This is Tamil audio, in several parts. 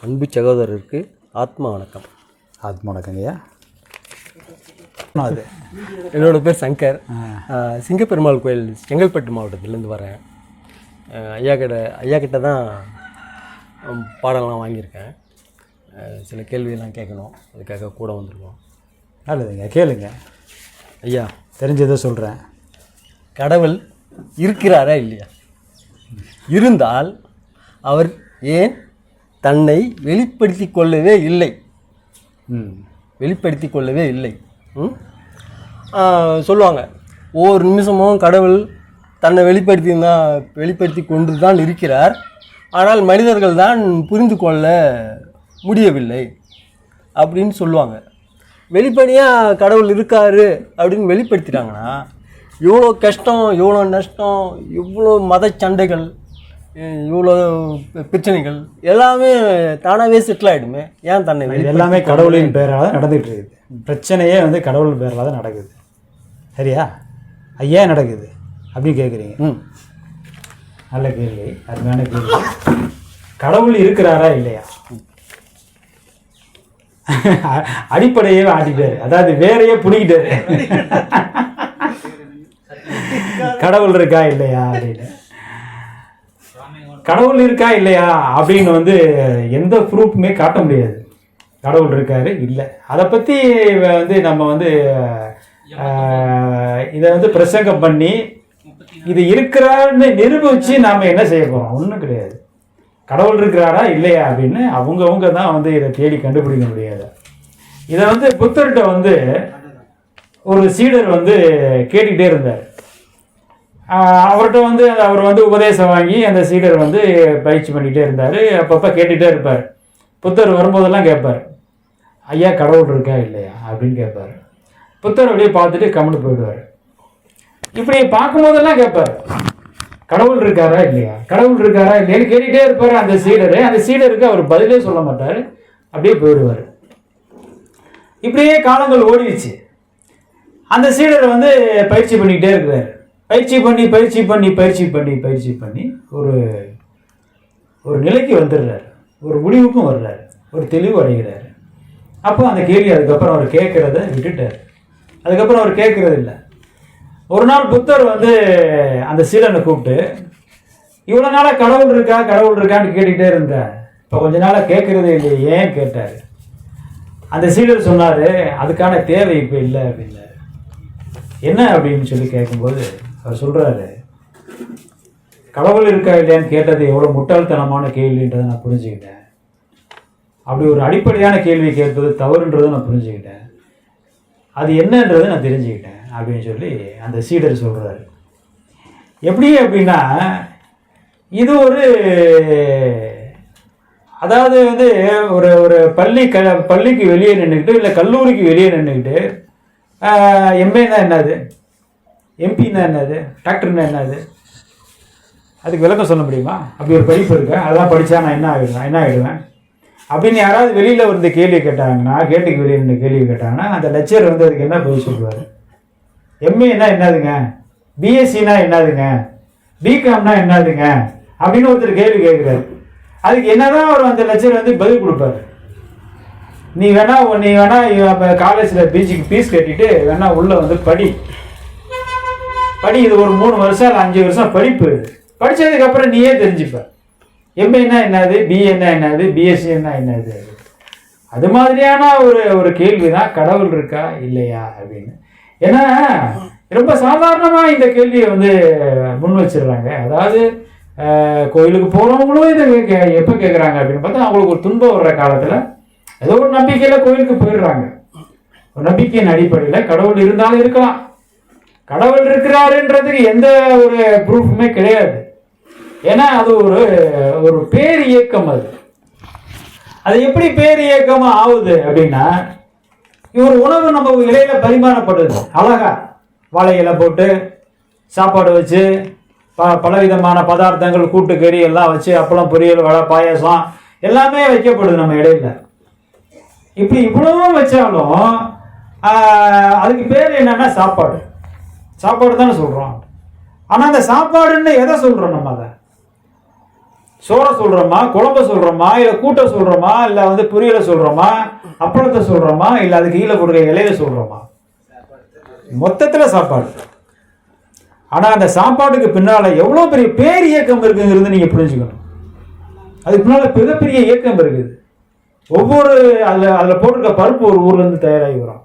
அன்பு சகோதரருக்கு ஆத்மா வணக்கம். ஆத்மா வணக்கங்கய்யா. அது. என்னோட பேர் சங்கர். சிங்கப்பெருமாள் கோயில் செங்கல்பட்டு மாவட்டத்திலேருந்து வரேன். ஐயா கிட்ட ஐயா கிட்ட தான் ஹம், பாடம்லாம் வாங்கியிருக்கேன் சில கேள்வியெல்லாம் கேட்கணும். அதுக்காக கூட வந்திருக்கோம். நல்லதுங்க கேளுங்க. ஐயா. தெரிஞ்சதை சொல்கிறேன் கடவுள் இருக்கிறாரா இல்லையா? இருந்தால் அவர் ஏன் தன்னை வெளிப்படுத்தி கொள்ளவே இல்லை. ம். வெளிப்படுத்தி கொள்ளவே இல்லை. சொல்லுவாங்க. ஒவ்வொரு நிமிஷமும் கடவுள் தன்னை வெளிப்படுத்தி தான் வெளிப்படுத்தி கொண்டு தான் இருக்கிறார். ஆனால் மனிதர்கள் தான் புரிந்து கொள்ள முடியவில்லை அப்படின்னு சொல்லுவாங்க. வெளிப்படையாக கடவுள் இருக்காரு அப்படின்னு வெளிப்படுத்திட்டாங்கன்னா இவ்வளோ கஷ்டம் இவ்வளோ நஷ்டம் இவ்வளோ மத சண்டைகள் இவ்வளோ பிரச்சனைகள் எல்லாமே தானாகவே செட்டில் ஆகிடுமே ஏன் தன்னை எல்லாமே கடவுளின் பேரால் தான் நடந்துகிட்டு இருக்குது பிரச்சனையே வந்து கடவுள் பேரால் தான் நடக்குது. சரியா? ஐயா நடக்குது. அப்படின்னு கேட்குறீங்க ம். நல்ல கேள்வி. அருமையான கேள்வி. கடவுள் இருக்கிறாரா இல்லையா? அடிப்படையே ஆட்டிட்டாரு அதாவது வேறையே பிடிக்கிட்டாரு கடவுள் இருக்கா இல்லையா அப்படின்னு. கடவுள் இருக்கா இல்லையா அப்படின்னு வந்து எந்த ப்ரூஃப்மே காட்ட முடியாது. கடவுள் இருக்காரு? இல்லை. அதை பற்றி வந்து நம்ம வந்து இதை வந்து பிரசங்கம் பண்ணி இது இருக்கிறான்னு நிரூபிச்சு நாம என்ன செய்ய போறோம்? ஒன்றும் கிடையாது. கடவுள் இருக்கிறாரா இல்லையா அப்படின்னு அவங்கவங்க தான் வந்து இதை தேடி கண்டுபிடிக்க முடியாது. இதை வந்து புத்தர்கிட்ட வந்து ஒரு சீடர் வந்து கேட்டுக்கிட்டே இருந்தார். அவர்கிட்ட வந்து அவர் வந்து உபதேசம் வாங்கி அந்த சீடர் வந்து பயிற்சி பண்ணிகிட்டே இருந்தார். அப்பப்போ கேட்டுகிட்டே இருப்பார். புத்தர் வரும்போதெல்லாம் கேட்பார். ஐயா கடவுள் இருக்கா இல்லையா? அப்படின்னு கேட்பார். புத்தர் அப்படியே பார்த்துட்டு கம்முன்னு போயிடுவார். இப்படி பார்க்கும்போதெல்லாம் கேட்பார். கடவுள் இருக்காரா இல்லையா? கடவுள் இருக்காரா இல்லையான்னு கேட்டுகிட்டே இருப்பார் அந்த சீடரு. அந்த சீடருக்கு அவர் பதிலே சொல்ல மாட்டார். அப்படியே போயிடுவார். இப்படியே காலங்கள் ஓடிடுச்சு. அந்த சீடர் வந்து பயிற்சி பண்ணிக்கிட்டே இருக்கிறார். பயிற்சி பண்ணி பயிற்சி பண்ணி பயிற்சி பண்ணி பயிற்சி பண்ணி ஒரு ஒரு நிலைக்கு வந்துடுறாரு. ஒரு முடிவுக்கும் வர்றாரு. ஒரு தெளிவு அடைகிறாரு. அப்போ அந்த கேள்வி அதுக்கப்புறம் அவர் கேட்குறத விட்டுட்டார். அதுக்கப்புறம் அவர் கேட்குறது இல்லை. ஒரு நாள் புத்தர் வந்து அந்த சீலனை கூப்பிட்டு இவ்வளோ நாளாக கடவுள் இருக்கா? கடவுள் இருக்கான்னு கேட்டுக்கிட்டே இருந்தேன் இப்போ கொஞ்ச நாளாக கேட்குறதே இல்லை ஏன் கேட்டார். அந்த சீடர் சொன்னார் அதுக்கான தேவை இப்போ இல்லை. அப்படின்னாரு. என்ன அப்படின்னு சொல்லி கேட்கும்போது அவர் சொல்கிறாரு கடவுள் இருக்கா இல்லையான்னு கேட்டது எவ்வளோ முட்டாள்தனமான கேள்வின்றதை நான் புரிஞ்சுக்கிட்டேன். அப்படி ஒரு அடிப்படையான கேள்வி கேட்பது தவறுன்றதை நான் புரிஞ்சுக்கிட்டேன். அது என்னன்றதை நான் தெரிஞ்சுக்கிட்டேன் அப்படின்னு சொல்லி அந்த சீடர் சொல்கிறாரு எப்படி அப்படின்னா இது ஒரு அதாவது வந்து ஒரு ஒரு பள்ளி க பள்ளிக்கு வெளியே நின்றுக்கிட்டு இல்லை கல்லூரிக்கு வெளியே நின்றுக்கிட்டு எம்ஏன்னா என்னது? எம்பின்னா என்னது? டாக்டர்னா என்னது? அதுக்கு விளக்கம் சொல்ல முடியுமா? அப்படி ஒரு படிப்பு இருக்கேன் அதெல்லாம் படித்தா நான் என்ன ஆகிடுவேன்? என்ன ஆகிடுவேன்? அப்படின்னு யாராவது வெளியில் வந்து கேள்வி கேட்டாங்கன்னா கேட்டுக்கு வெளியே இருந்து கேள்வி கேட்டாங்கன்னா அந்த லெக்சர் வந்து அதுக்கு என்ன பதில் சொல்லுவார்? எம்ஏனா என்னதுங்க? பிஎஸ்சினா என்னதுங்க? பிகாம்னா என்னதுங்க? அப்படின்னு ஒருத்தர் கேள்வி கேட்குறாரு. அதுக்கு என்னதான் அவர் அந்த லெக்சர் வந்து பதில் கொடுப்பாரு. நீ வேணா நீ வேணா காலேஜில் பிஜிக்கு ஃபீஸ் கட்டிட்டு வேணா உள்ளே வந்து படி. படி இது ஒரு மூணு வருஷம் இல்லை அஞ்சு வருஷம் படிப்பு. படித்ததுக்கப்புறம் நீயே தெரிஞ்சுப்ப. எம்ஏன்னா என்னது? பிஏன்னா என்னது? பிஎஸ்சின்னா என்னது? அது மாதிரியான ஒரு ஒரு கேள்வி தான் கடவுள் இருக்கா இல்லையா அப்படின்னு. ஏன்னா ரொம்ப சாதாரணமாக இந்த கேள்வியை வந்து முன் வச்சிடுறாங்க. அதாவது கோயிலுக்கு போகிறவங்களும் இதை கே- எப்போ கேட்குறாங்க அப்படின்னு பார்த்தா அவங்களுக்கு ஒரு துன்பம் வர்ற காலத்தில் ஏதோ ஒரு நம்பிக்கையில் கோயிலுக்கு போயிடுறாங்க. ஒரு நம்பிக்கையின் அடிப்படையில் கடவுள் இருந்தாலும் இருக்கலாம். கடவுள் இருக்கிறாருன்றதுக்கு எந்த ஒரு ப்ரூஃபுமே கிடையாது. ஏன்னா அது ஒரு ஒரு பேர் இயக்கம் அது. அது எப்படி பேர் இயக்கமாக ஆகுது அப்படின்னா ஒரு உணவு நம்ம இலையில பரிமாறப்படுது. அழகா வாழை இலை போட்டு சாப்பாடு வச்சு ப பலவிதமான பதார்த்தங்கள் கூட்டுக்கறி எல்லாம் வச்சு அப்பளம் பொரியல் வடை பாயாசம் எல்லாமே வைக்கப்படுது நம்ம இடையில இப்படி இவ்வளவும் வச்சாலும் அதுக்கு பேர் என்னன்னா சாப்பாடு. சாப்பாடு தானே சொல்கிறோம் ஆனால் அந்த சாப்பாடுன்னு எதை சொல்கிறோம் நம்ம அதை? சோறை சொல்கிறோமா குழம்ப சொல்கிறோமா இல்லை கூட்ட சொல்கிறோமா இல்லை வந்து புரியலை சொல்கிறோமா அப்பளத்தை சொல்கிறோமா இல்லை அதுக்கு கீழே கொடுக்குற இலையில சொல்கிறோமா மொத்தத்தில் சாப்பாடு. ஆனால் அந்த சாப்பாட்டுக்கு பின்னால் எவ்வளோ பெரிய பேர் இயக்கம் இருக்குங்கிறது நீங்கள் புரிஞ்சுக்கணும். அதுக்கு பின்னால் மிகப்பெரிய இயக்கம் இருக்குது. ஒவ்வொரு அதில் அதில் போட்டிருக்க பருப்பு ஒரு ஊர்லேருந்து தயாராகி வரும்.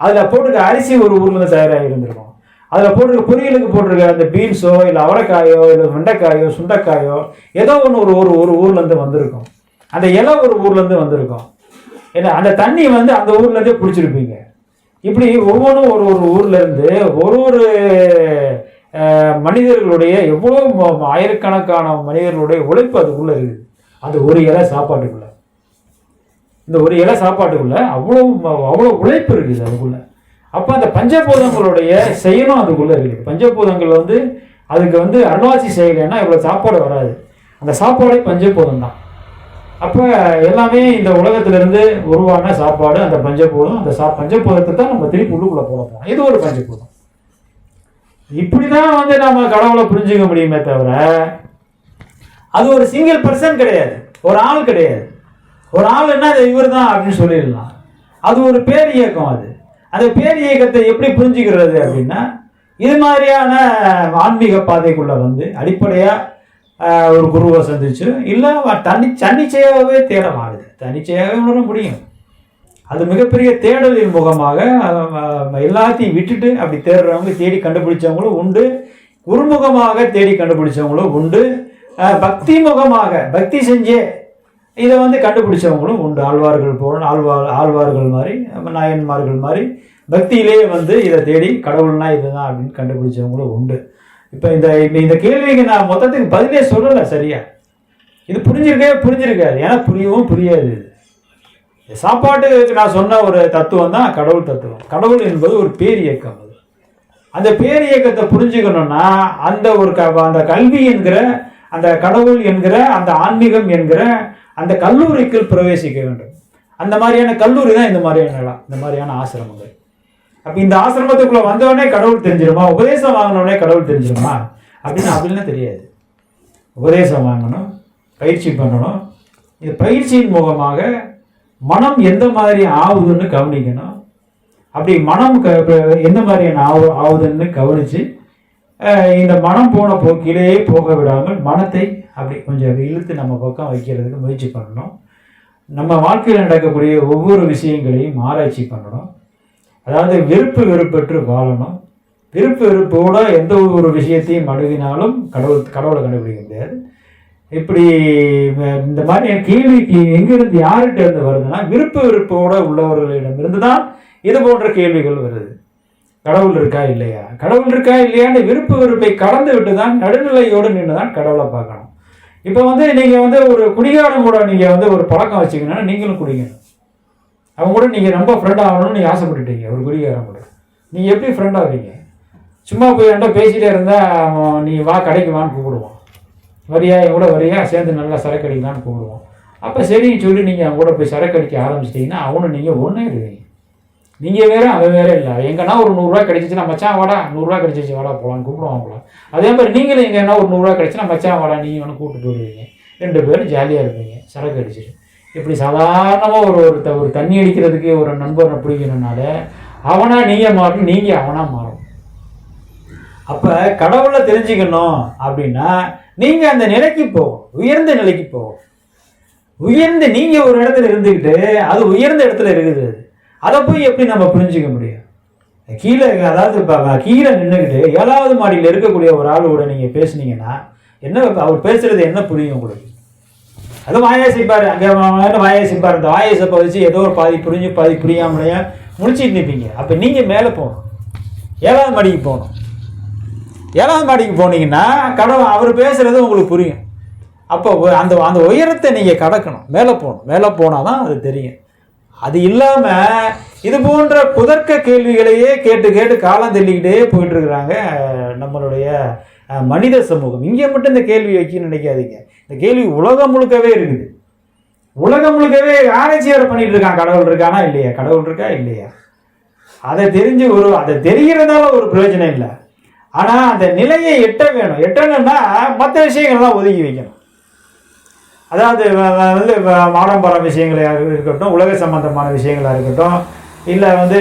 அதில் போட்டிருக்க அரிசி ஒரு ஊர்லேருந்து தயாராகி இருந்திருக்கும் அதில் போட்டிருக்க பொரியலுக்கு போட்டிருக்க அந்த பீன்ஸோ இல்லை அவரைக்காயோ இல்லை வெண்டைக்காயோ சுண்டைக்காயோ ஏதோ ஒன்று ஒரு ஒரு ஒரு ஊர்லேருந்து வந்திருக்கும். அந்த இலை ஒரு ஊர்லேருந்து வந்திருக்கும். ஏன்னா அந்த தண்ணி வந்து அந்த ஊர்லேருந்தே பிடிச்சிருப்பீங்க. இப்படி ஒவ்வொன்றும் ஒரு ஒரு ஊர்லேருந்து ஒரு ஒரு மனிதர்களுடைய எவ்வளோ ஆயிரக்கணக்கான மனிதர்களுடைய உழைப்பு அதுக்குள்ளே இருக்குது அந்த ஒரு இலை சாப்பாட்டுக்குள்ள. இந்த ஒரு இலை சாப்பாட்டுக்குள்ள அவ்வளோ அவ்வளோ உழைப்பு இருக்குது அதுக்குள்ளே. அப்போ அந்த பஞ்சபூதங்களுடைய செயலும் அதுக்குள்ளே இருக்குது பஞ்சபூதங்கள் வந்து அதுக்கு வந்து அருளாட்சி செய்யலைன்னா இவ்வளோ சாப்பாடு வராது. அந்த சாப்பாடே பஞ்சபூதம் தான் அப்போ எல்லாமே இந்த உலகத்திலிருந்து உருவான சாப்பாடு அந்த பஞ்சபூதம் அந்த சா பஞ்சபூதத்தை தான் நம்ம திருப்பி உள்ளுக்குள்ளே போட போகிறோம் இது ஒரு பஞ்சபூதம். இப்படி தான் வந்து நம்ம கடவுளை புரிஞ்சுக்க முடியுமே தவிர அது ஒரு சிங்கிள் பர்சன் கிடையாது. ஒரு ஆள் கிடையாது. ஒரு ஆள் என்ன இவர் தான் அப்படின்னு சொல்லிடலாம். அது ஒரு பேர் இயக்கம் அது. அந்த பேர் இயக்கத்தை எப்படி புரிஞ்சுக்கிறது அப்படின்னா இது மாதிரியான ஆன்மீக பாதைக்குள்ளே வந்து அடிப்படையாக ஒரு குருவை சந்திச்சு இல்லை தனி தன்னிச்சையாகவே தேடலாம் அது தனிச்சையாகவே உணர முடியும். அது மிகப்பெரிய தேடலின் முகமாக எல்லாத்தையும் விட்டுட்டு அப்படி தேடுறவங்க தேடி கண்டுபிடிச்சவங்களும் உண்டு. குருமுகமாக தேடி கண்டுபிடிச்சவங்களும் உண்டு. பக்தி முகமாக பக்தி செஞ்சே இதை வந்து கண்டுபிடிச்சவங்களும் உண்டு. ஆழ்வார்கள் போல ஆழ்வார் ஆழ்வார்கள் மாதிரி நாயன்மார்கள் மாதிரி பக்தியிலேயே வந்து இதை தேடி கடவுள்னா இதுதான் அப்படின்னு கண்டுபிடிச்சவங்களும் உண்டு. இப்போ இந்த இந்த கேள்விக்கு நான் மொத்தத்துக்கு பதிலே சொல்லலை சரியா? இது புரிஞ்சிருக்கவே புரிஞ்சிருக்காது. ஏன்னா புரியவும் புரியாது. இது சாப்பாட்டுக்கு நான் சொன்ன ஒரு தத்துவம் தான் கடவுள் தத்துவம். கடவுள் என்பது ஒரு பேர் இயக்கம் அது. அந்த பேர் இயக்கத்தை புரிஞ்சுக்கணும்னா அந்த ஒரு க அந்த கல்வி என்கிற அந்த கடவுள் என்கிற அந்த ஆன்மீகம் என்கிற அந்த கல்லூரிக்குள் பிரவேசிக்க வேண்டும். அந்த மாதிரியான கல்லூரி தான் இந்த மாதிரியான இடம் இந்த மாதிரியான ஆசிரமங்கள். அப்போ இந்த ஆசிரமத்துக்குள்ள வந்தவொடனே கடவுள் தெரிஞ்சிருமா? உபதேசம் வாங்கினோடனே கடவுள் தெரிஞ்சிருமா? அப்படின்னு அப்படின்னா தெரியாது. உபதேசம் வாங்கணும் பயிற்சி பண்ணணும். இந்த பயிற்சியின் மூலமாக மனம் எந்த மாதிரி ஆகுதுன்னு கவனிக்கணும். அப்படி மனம் க எந்த மாதிரியான ஆவு ஆகுதுன்னு கவனித்து இந்த மனம் போன போக்கிலேயே போக விடாமல் மனத்தை அப்படி கொஞ்சம் இழுத்து நம்ம பக்கம் வைக்கிறதுக்கு முயற்சி பண்ணணும். நம்ம வாழ்க்கையில் நடக்கக்கூடிய ஒவ்வொரு விஷயங்களையும் ஆராய்ச்சி பண்ணணும். அதாவது விருப்பு வெறுப்பற்று வாழணும். விருப்பு வெறுப்போட எந்த ஒரு விஷயத்தையும் அணுகினாலும் கடவுள் கடவுளை கண்டுபிடிக்க முடியாது. இப்படி இந்த மாதிரி கேள்விக்கு எங்கிருந்து யார்கிட்ட இருந்து வருதுன்னா விருப்பு வெறுப்போட உள்ளவர்களிடமிருந்து தான் இது போன்ற கேள்விகள் வருது. கடவுள் இருக்கா இல்லையா? கடவுள் இருக்கா இல்லையான்னு விருப்பு வெறுப்பை கடந்து விட்டு தான் நடுநிலையோடு நின்று தான் கடவுளை பார்க்கணும். இப்போ வந்து நீங்கள் வந்து ஒரு குடிகாரம் கூட நீங்கள் வந்து ஒரு பழக்கம் வச்சிங்கன்னா நீங்களும் குடிக்கணும் அவங்க கூட நீங்கள் ரொம்ப ஃப்ரெண்ட் ஆகணும்னு நீங்கள் ஆசைப்பட்டுட்டீங்க ஒரு குடிகாரம் கூட. நீங்கள் எப்படி ஃப்ரெண்ட் ஆவீங்க? சும்மா போய் என்கிட்ட பேசிகிட்டே இருந்தால் நீ வா கடைக்கு வான்னு கூப்பிடுவான். வரியா என் கூட வரியா? சேர்ந்து நல்லா சரக்கு அடிக்கலான்னு கூப்பிடுவோம் அப்போ சரின்னு சொல்லி நீங்கள் அவங்க கூட போய் சரக்கு அடிக்க ஆரம்பிச்சிட்டிங்கன்னா அவனும் நீங்கள் ஒன்றே இருவீங்க. நீங்கள் வேற அவன் வேறே இல்லை. எங்கன்னா ஒரு நூறுரூவா கிடைச்சிச்சுன்னா மச்சான் வாடா நூறுரூவா கிடைச்சிச்சு வாடா போகலான்னு கூப்பிடுவான் போகலாம் அதே மாதிரி நீங்களும் எங்கன்னா ஒரு நூறுரூவா கிடைச்சின்னா மச்சான் வாடா நீங்கள் ஒன்று கூப்பிட்டு போயிடுவீங்க ரெண்டு பேரும் ஜாலியாக இருப்பீங்க. சரக்கு அடிச்சிட்டு. இப்படி சாதாரணமாக ஒரு ஒரு த- ஒரு தண்ணி அடிக்கிறதுக்கு ஒரு நண்பனை பிடிக்கணும்னால அவனாக நீங்கள் மாறணும் நீங்கள் அவனாக மாறும் அப்போ கடவுளை தெரிஞ்சுக்கணும் அப்படின்னா நீங்கள் அந்த நிலைக்கு போகும் உயர்ந்த நிலைக்கு போகும் உயர்ந்து நீங்கள் ஒரு இடத்துல இருந்துக்கிட்டு அது உயர்ந்த இடத்துல இருக்குது. அதை போய் எப்படி நம்ம புரிஞ்சிக்க முடியும்? கீழே அதாவது இப்போ கீழே நின்றுக்கிட்டு ஏழாவது மாடியில் இருக்கக்கூடிய ஒரு ஆளோட நீங்கள் பேசுனீங்கன்னா என்ன அவர் பேசுறது என்ன புரியும் உங்களுக்கு? அது வாயாசிப்பார் அங்கே வாயா சிப்பாரு இந்த வாயை சப்பை வச்சு ஏதோ ஒரு பாதி புரிஞ்சு பாதி புரியாமலையா முடிச்சிட்டு நிற்பீங்க அப்போ நீங்கள் மேலே போகணும். ஏழாவது மாடிக்கு போகணும். ஏழாவது மாடிக்கு போனீங்கன்னா கடவுள் அவர் பேசுகிறது உங்களுக்கு புரியும். அப்போ அந்த அந்த உயரத்தை நீங்கள் கடக்கணும். மேலே போகணும். மேலே போனால் தான் அது தெரியும். அது இல்லாமல் இது போன்ற குதர்க்க கேள்விகளையே கேட்டு கேட்டு காலம் தள்ளிக்கிட்டே போயிட்டு இருக்கிறாங்க நம்மளுடைய மனித சமூகம். இங்கே மட்டும் இந்த கேள்வி வைக்கணும்னு நினைக்காதீங்க. இந்த கேள்வி உலகம் முழுக்கவே இருக்குது. உலகம் முழுக்கவே ஆராய்ச்சியார் பண்ணிட்டு இருக்கான். கடவுள் இருக்கானா இல்லையா? கடவுள் இருக்கா இல்லையா? அதை தெரிஞ்சு ஒரு அதை தெரிகிறதால ஒரு பிரயோஜனம் இல்லை. ஆனால் அந்த நிலையை எட்ட வேணும். எட்டணும்னா மற்ற விஷயங்கள்லாம் ஒதுக்கி வைக்கணும். அதாவது வந்து ஆடம்பரம் விஷயங்களாக இருக்கட்டும் உலக சம்பந்தமான விஷயங்களாக இருக்கட்டும் இல்லை வந்து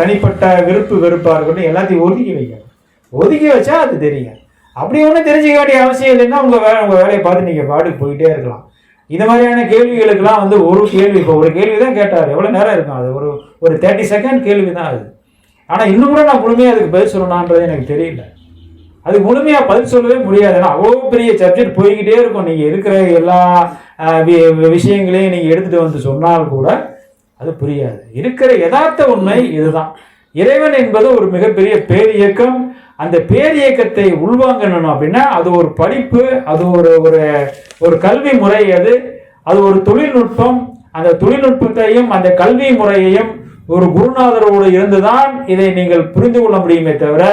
தனிப்பட்ட விருப்பு வெறுப்பாக இருக்கட்டும் எல்லாத்தையும் ஒதுக்கி வைக்கணும். ஒதுக்கி வச்சா அது தெரியும் அப்படி ஒன்றும் தெரிஞ்சிக்க வேண்டிய அவசியம் இல்லைன்னா உங்கள் வேலை உங்கள் வேலையை பார்த்து நீங்கள் பாட்டுக்கு போயிட்டே இருக்கலாம். இந்த மாதிரியான கேள்விகளுக்கெல்லாம் வந்து ஒரு கேள்வி இப்போ ஒரு கேள்வி தான் கேட்டார். எவ்வளோ நேரம் இருக்கும் அது? ஒரு ஒரு தேர்ட்டி செகண்ட் கேள்வி தான் அது. ஆனால் இன்னும் கூட நான் முழுமையாக அதுக்கு பதில் சொல்லணான்றது எனக்கு தெரியல. அது முழுமையாக பதில் சொல்லவே முடியாது ஏன்னா அவ்வளோ பெரிய சப்ஜெக்ட் போய்கிட்டே இருக்கும். நீங்கள் இருக்கிற எல்லா விஷயங்களையும் நீங்கள் எடுத்துகிட்டு வந்து சொன்னால் கூட அது புரியாது. இருக்கிற யதார்த்த உண்மை இதுதான். இறைவன் என்பது ஒரு மிகப்பெரிய பேரியக்கம் அந்த பேரியக்கத்தை உள்வாங்கணும் அப்படின்னா அது ஒரு படிப்பு அது ஒரு ஒரு ஒரு கல்வி முறை அது. அது ஒரு தொழில்நுட்பம். அந்த தொழில்நுட்பத்தையும் அந்த கல்வி முறையையும் ஒரு குருநாதரோடு இருந்துதான் இதை நீங்கள் புரிந்து கொள்ள முடியுமே தவிர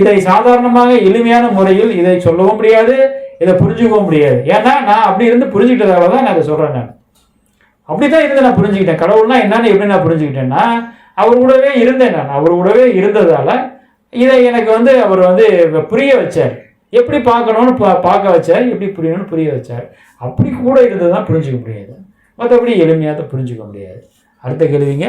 இதை சாதாரணமாக எளிமையான முறையில் இதை சொல்லவும் முடியாது இதை புரிஞ்சுக்கவும் முடியாது. ஏன்னா நான் அப்படி இருந்து புரிஞ்சுக்கிட்டதால தான் நான் இதை சொல்கிறேன் நான். அப்படிதான் இருந்து நான் புரிஞ்சுக்கிட்டேன். கடவுள்னா என்னன்னு எப்படி நான் புரிஞ்சுக்கிட்டேன்னா அவர் கூடவே இருந்தேன் நான். அவர் கூடவே இருந்ததால இதை எனக்கு வந்து அவர் வந்து புரிய வச்சார். எப்படி பார்க்கணும்னு பா பார்க்க வச்சார். எப்படி புரியணும்னு புரிய வச்சார். அப்படி கூட இருந்தது தான் புரிஞ்சுக்க முடியாது. மற்றபடி எளிமையாக தான் புரிஞ்சுக்க முடியாது. அடுத்த கேள்விங்க?